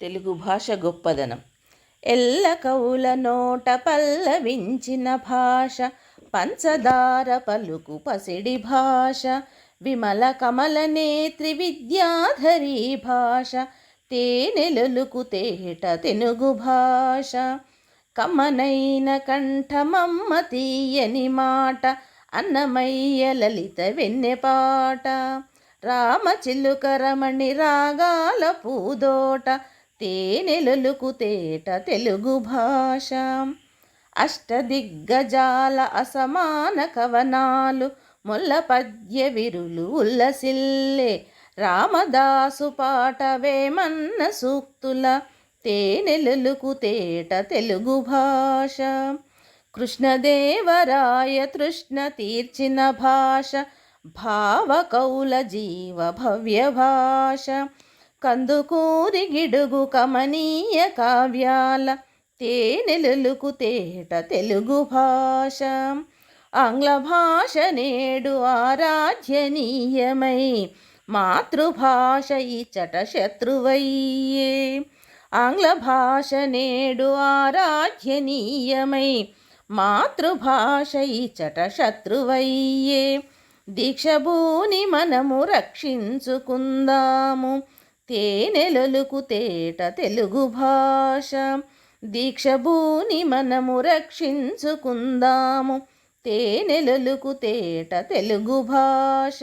తెలుగు భాష గొప్పదనం. ఎల్ల కవుల నోట పల్లవించిన భాష పంచదార పలుకు పసిడి భాష విమల కమల నేత్రి విద్యాధరి భాష తేనెలొలుకు తేట తెలుగు భాష. కమనైన కంఠమమ్మ తీయని మాట అన్నమయ్య లలిత వెన్నెపాట రామచిలుక రమణి రాగాల పూదోట తేనెలొలుకు తేట తెలుగు భాష. అష్టదిగ్గజాల అసమాన కవనాలు ముల్ల పద్య విరులు ఉల్లసిల్లే రామదాసు పాట వేమన్న సూక్తుల తేనెలొలుకు తేట తెలుగు భాష. కృష్ణదేవరాయ తృష్ణ తీర్చిన భాష భావకౌల జీవ భవ్య భాష. కందుకూరి గిడుగు కమనీయ కావ్యాల తేనెలుకు తేట తెలుగు భాష. ఆంగ్ల భాష నేడు ఆరాధ్యనీయమై మాతృభాష ఇచ్చట శత్రువయ్యే. ఆంగ్ల భాష నేడు ఆరాధ్యనీయమై మాతృభాష ఇచ్చట శత్రువయ్యే. దీక్షభూని మనము రక్షించుకుందాము. తేనెలొలుకు తేట తెలుగు భాష. దీక్షభూని మనము రక్షించుకుందాము. తేనెలొలుకు తేట తెలుగు భాష.